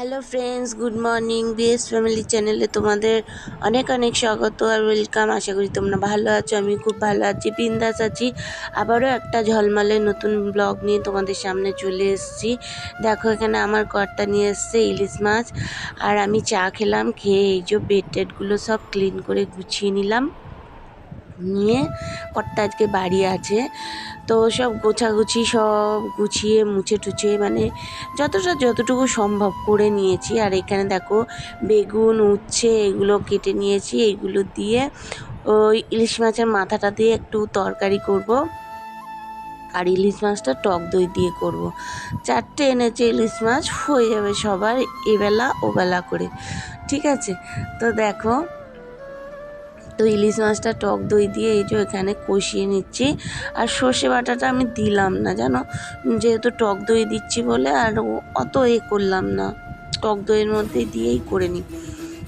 Hello friends good morning BS family চ্যানেলে তোমাদের অনেক অনেক স্বাগত আর ওয়েলকাম আশা করি তোমরা ভালো আছো, আমি খুব ভালো আছি, বিন্দাস আছি। আবারও একটা ঝলমলে নতুন ব্লগ নিয়ে তোমাদের সামনে চলে এসেছি। দেখো, এখানে আমার কর্তা নিয়ে এসছে ইলিশ মাছ। আর আমি চা খেলাম, খেয়ে এই যে বেড টেডগুলো সব ক্লিন করে গুছিয়ে নিলাম। নিয়ে কর্তা আজকে বাড়ি আছে। তো সব গোছাগুছি সব গুছিয়ে, মুছে টুছে মানে যতটা যতটুকু সম্ভব করে নিয়েছি। আর এখানে দেখো বেগুন, উচ্ছে এগুলো কেটে নিয়েছি, এগুলো দিয়ে ওই ইলিশ মাছের মাথাটা দিয়ে একটু তরকারি করব। আর ইলিশ মাছটা টক দই দিয়ে করব। চারটে এনেছে ইলিশ মাছ, হয়ে যাবে সবার এবেলা ওবেলা করে। ঠিক আছে? তো দেখো তো ইলিশ মাছটা টক দই দিয়ে এই যে এখানে কষিয়ে নিচ্ছি। আর সর্ষে বাটাটা আমি দিলাম না, জানো? যেহেতু টক দই দিচ্ছি বলে, আর অত এ করলাম না। টক দইয়ের মধ্যে দিয়েই করে নিই।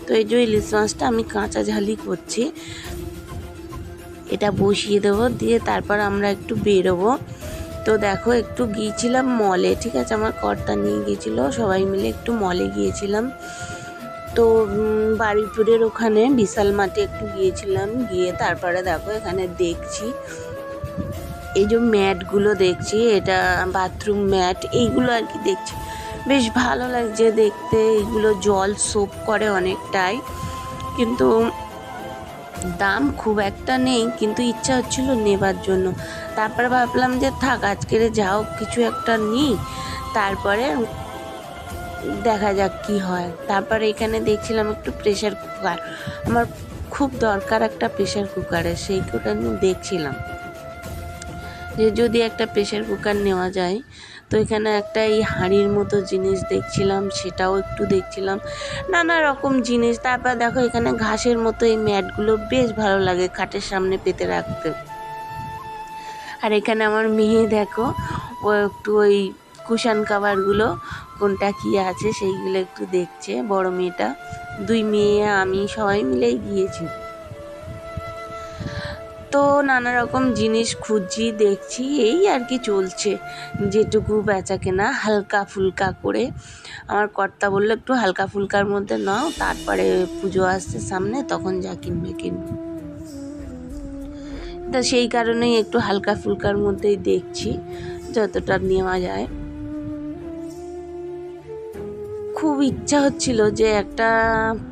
তো এই যে ইলিশ মাছটা আমি কাঁচা ঝালি করছি। এটা বসিয়ে দেবো, দিয়ে তারপর আমরা একটু বেরোবো। তো দেখো, একটু গিয়েছিলাম মলে, ঠিক আছে? আমার কর্তা নিয়ে গিয়েছিল, সবাই মিলে একটু মলে গিয়েছিলাম। তো বাড়িপুরের ওখানে বিশাল মাঠে একটু গিয়েছিলাম। গিয়ে তারপরে দেখো এখানে দেখছি, এই যে ম্যাটগুলো দেখছি, এটা বাথরুম ম্যাট, এইগুলো আর কি দেখছি। বেশ ভালো লাগছে দেখতে এগুলো জল সোপ করে অনেকটাই। কিন্তু দাম খুব একটা নেই, কিন্তু ইচ্ছা হচ্ছিল নেবার জন্য। তারপরে ভাবলাম যে থাক, আজকের যাও কিছু একটা নিই। তারপরে দেখা যাক কি হয়। তারপর এখানে দেখছিলাম একটু প্রেশার কুকার আমার খুব দরকার একটা প্রেশার কুকারের সেই কুকার নিয়ে দেখছিলাম। যে যদি একটা প্রেশার কুকার নেওয়া যায়, তো এখানে একটা এই হাঁড়ির মতো জিনিস দেখছিলাম, সেটাও একটু দেখছিলাম। নানা রকম জিনিস। তারপর দেখো এখানে ঘাসের মতো এই ম্যাটগুলো বেশ ভালো লাগে খাটের সামনে পেতে রাখতে। আর এখানে আমার মেয়ে দেখো, ও একটু ওই কুশান কাভারগুলো কোনটা কী আছে সেইগুলো একটু দেখছে বড় মেয়েটা। দুই মেয়ে, আমি সবাই মিলেই গিয়েছি। তো নানা রকম জিনিস খুঁজছি, দেখছি, এই আর কি চলছে। যেটুকু বেচা কেনা, হালকা ফুলকা করে। আমার কর্তা বলল, একটু হালকা ফুলকার মধ্যে নাও, তারপরে পুজো আসছে সামনে, তখন যা কিনবে কিনবে। তা সেই কারণেই একটু হালকা ফুলকার মধ্যেই দেখছি, যতটা নেওয়া যায়। খুব ইচ্ছা হচ্ছিল যে একটা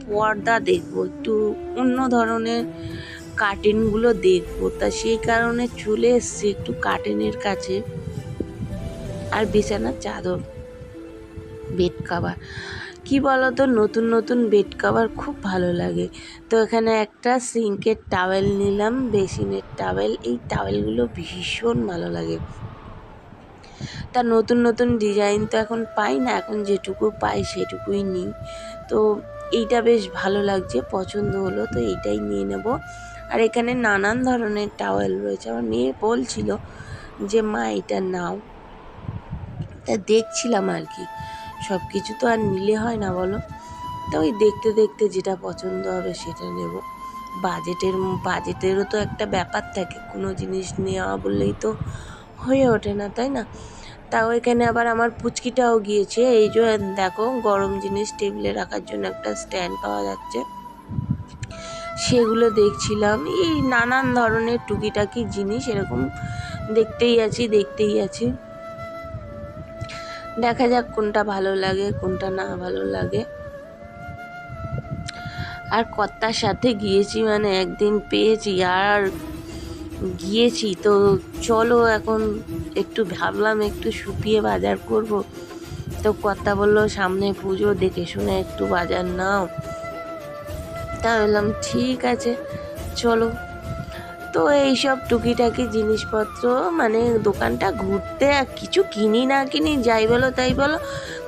পর্দা দেখব, একটু অন্য ধরনের কার্টেনগুলো দেখব। তা সেই কারণে চলে এসছি একটু কার্টেনের কাছে। আর বিছানার চাদর বেড কাভার কি বলতো, নতুন নতুন বেড কাভার খুব ভালো লাগে। তো এখানে একটা সিঙ্কের টাওয়েল নিলাম বেসিনের টাওয়েল এই টাওয়েলগুলো ভীষণ ভালো লাগে। তা নতুন নতুন ডিজাইন তো এখন পাই না, এখন যেটুকু পাই সেটুকুই নিই। তো এইটা বেশ ভালো লাগছে, পছন্দ হলো, তো এইটাই নিয়ে নেব। আর এখানে নানান ধরনের টাওয়েল রয়েছে। আমার মেয়ে বলছিল যে, মা, এটা নাও। তা দেখছিলাম আর কি। সব কিছু তো আর নিলে হয় না, বলো? তা ওই দেখতে দেখতে যেটা পছন্দ হবে সেটা নেব। বাজেটের, বাজেটেরও তো একটা ব্যাপার থাকে। কোনো জিনিস নেওয়া বললেই তো হয়ে ওঠে না, তাই না? তাও এখানে আবার আমার পুচকিটাও গিয়েছে। এই যে দেখো, গরম জিনিস টেবিলে রাখার জন্য একটা স্ট্যান্ড পাওয়া যাচ্ছে। সেগুলো দেখছিলাম। এই নানান ধরনের টুকিটাকি জিনিস এরকম দেখতেই আছি দেখতেই আছি। দেখা যাক কোনটা ভালো লাগে, কোনটা না ভালো লাগে। আর কর্তার সাথে গিয়েছি মানে একদিন পেয়েছি। আর গিয়েছি, তো চলো এখন একটু ভাবলাম একটু শুকিয়ে বাজার করব। তো কর্তা বলল, সামনে পুজো, দেখে শুনে একটু বাজার নাও। তা বললাম, ঠিক আছে, চলো। তো এইসব টুকিটাকি জিনিসপত্র মানে দোকানটা ঘুরতে কিছু কিনি না কিনি, যাই বলো তাই বলো,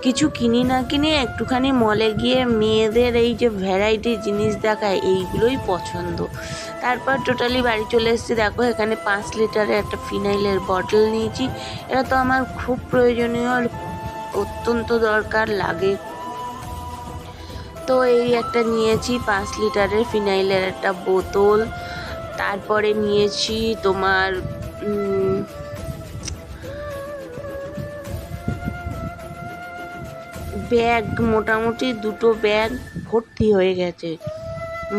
কিছু কিনি না কিনি, একটুখানি মলে গিয়ে মেয়েদের এই যে ভ্যারাইটি জিনিস দেখায় এইগুলোই পছন্দ। তারপর টোটালি বাড়ি চলে এসেছি, দেখো এখানে পাঁচ লিটারের একটা ফিনাইলের বটল নিয়েছি। এটা তো আমার খুব প্রয়োজনীয় অত্যন্ত দরকার, লাগে। তো এই একটা নিয়েছি পাঁচ লিটারের ফিনাইলের একটা বোতল। তারপরে নিয়েছি তোমার ব্যাগ, মোটামুটি দুটো ব্যাগ ভর্তি হয়ে গেছে।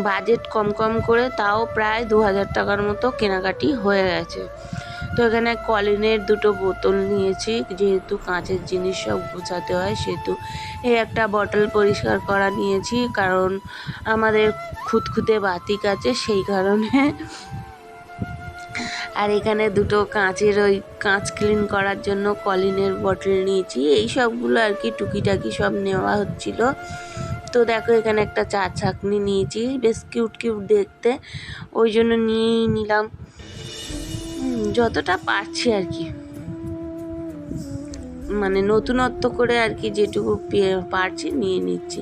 বাজেট কম কম করে তাও প্রায় দু হাজার টাকার মতো কেনাকাটি হয়ে গেছে। তো এখানে কলিনের দুটো বোতল নিয়েছি। যেহেতু কাঁচের জিনিস সব গোছাতে হয়, সেহেতু এই একটা বটল পরিষ্কার করা নিয়েছি। কারণ আমাদের খুঁতখুঁতে বাতিক আছে, সেই কারণে। আর এখানে দুটো কাঁচের ওই কাঁচ ক্লিন করার জন্য কলিনের বটল নিয়েছি। এই সবগুলো আর কি টুকিটাকি সব নেওয়া হচ্ছিল। তো দেখো, এখানে একটা চা ছাকনি নিয়েছি। বেশ কিউট কিউট দেখতে। ওই জন্য নিয়েই নিলাম। যতটা পারছি আর কি। মানে নতুনত্ব করে আর কি যেটুকু পারছি নিয়ে নিচ্ছি।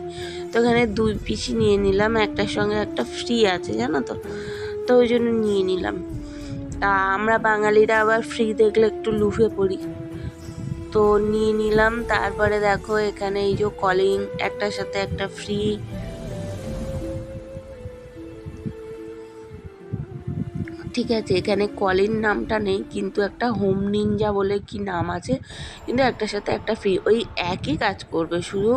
তো এখানে দুই পিসি নিয়ে নিলাম, একটার সঙ্গে একটা ফ্রি আছে, জানো তো? তো ওই জন্য নিয়ে নিলাম। তা আমরা বাঙালিরা আবার ফ্রি দেখলে একটু লুফে পড়ি। তো নিয়ে নিলাম, তারপরে দেখো এখানে এই যে কলিং একটার সাথে একটা ফ্রি ঠিক আছে, এখানে কলিন নামটা নেই, কিন্তু একটা হোম নিনজা বলে কি নাম আছে, কিন্তু একটার সাথে একটা ফ্রি ওই একই কাজ করবে, শুধু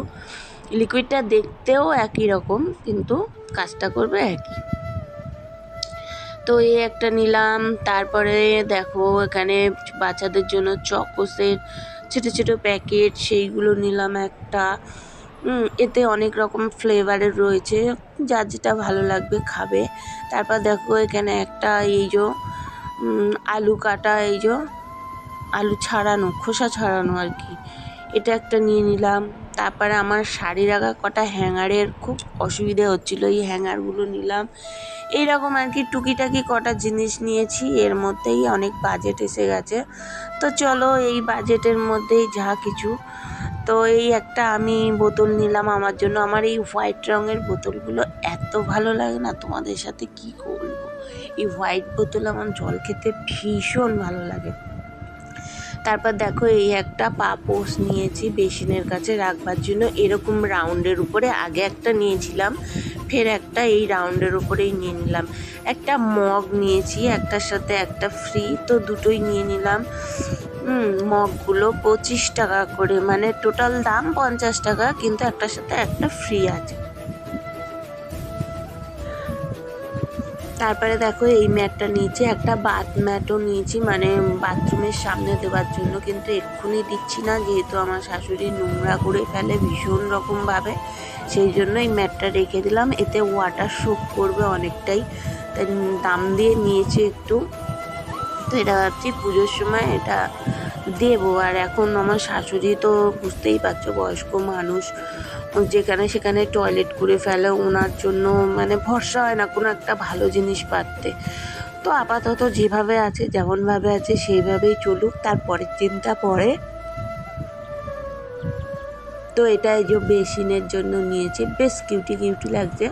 লিকুইডটা দেখতেও একই রকম, কিন্তু কাজটা করবে একই। তো এই একটা নিলাম, তারপরে দেখো এখানে বাচ্চাদের জন্য চকোসের ছোটো ছোটো প্যাকেট সেইগুলো নিলাম একটা। এতে অনেক রকম ফ্লেভারের রয়েছে। যার যেটা ভালো লাগবে খাবে। তারপর দেখো এখানে একটা এই যে আলু কাটা এই যে, আলু ছাড়ানো, খোসা ছাড়ানো আর কি। এটা একটা নিয়ে নিলাম। তারপরে আমার শাড়ি রাখা কটা হ্যাঙ্গারের খুব অসুবিধে হচ্ছিল, এই হ্যাঙ্গারগুলো নিলাম। এইরকম আর কি টুকিটাকি কটা জিনিস নিয়েছি। এর মধ্যেই অনেক বাজেট এসে গেছে। তো চলো এই বাজেটের মধ্যেই যা কিছু। তো এই একটা আমি বোতল নিলাম আমার জন্য। আমার এই হোয়াইট রঙের বোতলগুলো এত ভালো লাগে না, তোমাদের সাথে কি বলব এই হোয়াইট বোতল আমার জল খেতে ভীষণ ভালো লাগে। তারপর দেখো এই একটা পাপোস নিয়েছি বেসিনের কাছে রাখবার জন্য। এরকম রাউন্ডের উপরে আগে একটা নিয়েছিলাম, ফের একটা এই রাউন্ডের উপরেই নিয়ে নিলাম। একটা মগ নিয়েছি, একটার সাথে একটা ফ্রি, তো দুটোই নিয়ে নিলাম। হুম, মগগুলো পঁচিশ টাকা করে মানে টোটাল দাম পঞ্চাশ টাকা, কিন্তু একটার সাথে একটা ফ্রি আছে। তারপরে দেখো, এই ম্যাটটা নিয়েছি, একটা বাথ ম্যাটও নিয়েছি মানে বাথরুমের সামনে দেওয়ার জন্য, কিন্তু এক্ষুনি দিচ্ছি না, যেহেতু আমার শাশুড়ি নোংরা করে ফেলে ভীষণ রকমভাবে, সেই জন্য এই ম্যাটটা রেখে দিলাম, এতে ওয়াটার সোপ করবে অনেকটাই, তাই দাম দিয়ে নিয়েছি একটু। তো এটা ভাবছি পুজোর সময় এটা দেবো। আর এখন আমার শাশুড়ি তো বুঝতেই পারছ, বয়স্ক মানুষ। যেখানে সেখানে টয়লেট করে ফেলে, ওনার জন্য মানে ভরসা হয় না কোনো একটা ভালো জিনিস পাততে তো আপাতত যেভাবে আছে, যেমনভাবে আছে, সেইভাবেই চলুক। তারপরের চিন্তা পরে। তো এটা এই যে বেসিনের জন্য নিয়েছি। বেশ কিউটি কিউটি লাগছে।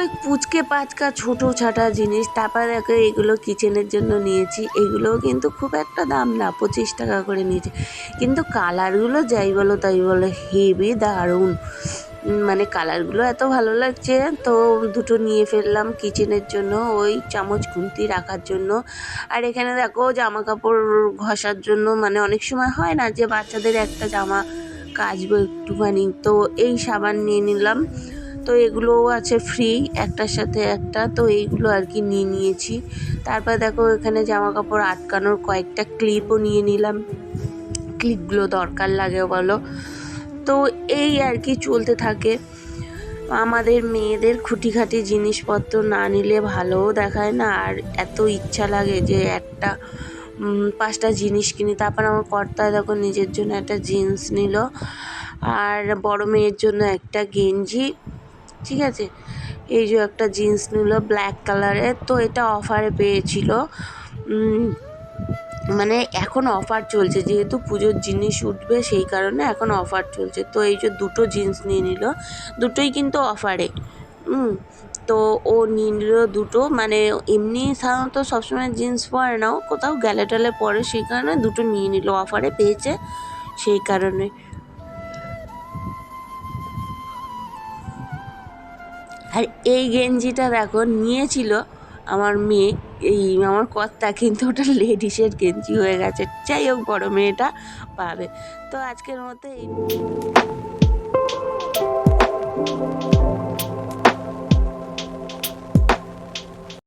ওই পুচকে পাচকা ছোটো ছাটা জিনিস, তারপর দেখো এগুলো কিচেনের জন্য নিয়েছি। এগুলোও কিন্তু খুব একটা দাম না, পঁচিশ টাকা করে নিয়েছি। কিন্তু কালারগুলো যাই বলো তাই বলো, হেভি দারুণ। মানে কালারগুলো এত ভালো লাগছে, তো দুটো নিয়ে ফেললাম কিচেনের জন্য, ওই চামচ খুন্তি রাখার জন্য। আর এখানে দেখো জামা কাপড় ঘষার জন্য মানে অনেক সময় হয় না যে বাচ্চাদের একটা জামা কাচবো একটুখানি, তো এই সাবান নিয়ে নিলাম। তো এগুলোও আছে ফ্রি একটার সাথে একটা। তো এইগুলো আর কি নিয়ে নিয়েছি। তারপর দেখো এখানে জামা কাপড় আটকানোর কয়েকটা ক্লিপও নিয়ে নিলাম। ক্লিপগুলো দরকার লাগে বলো। তো এই আর কি চলতে থাকে। আমাদের মেয়েদের খুঁটিখাটি জিনিসপত্র না নিলে ভালোও দেখায় না। আর এত ইচ্ছা লাগে যে একটা পাঁচটা জিনিস কিনি। তারপর আমার কর্তা দেখো নিজের জন্য একটা জিন্স নিল। আর বড় মেয়ের জন্য একটা গেঞ্জি। ঠিক আছে? এই যে একটা জিন্স নিল ব্ল্যাক কালারের তো এটা অফারে পেয়েছিল। মানে এখন অফার চলছে, যেহেতু পুজোর জিনিস উঠবে সেই কারণে এখন অফার চলছে। তো এই যে দুটো জিন্স নিয়ে নিল, দুটোই কিন্তু অফারে হুম তো ও নিয়ে নিল দুটো মানে এমনি সাধারণত সবসময় জিন্স পরে নাও কোথাও গেলে টেলে পরে, সেই কারণে দুটো নিয়ে নিল অফারে পেয়েছে সেই কারণে। এই গেঞ্জিটা দেখো, নিয়েছিল আমার মেয়ে। এই আমার কর্তা কিন্তু ওটা লেডিসের গেঞ্জি হয়ে গেছে। যাই হোক, বড়ো মেয়েটা পাবে। তো আজকের মতো এই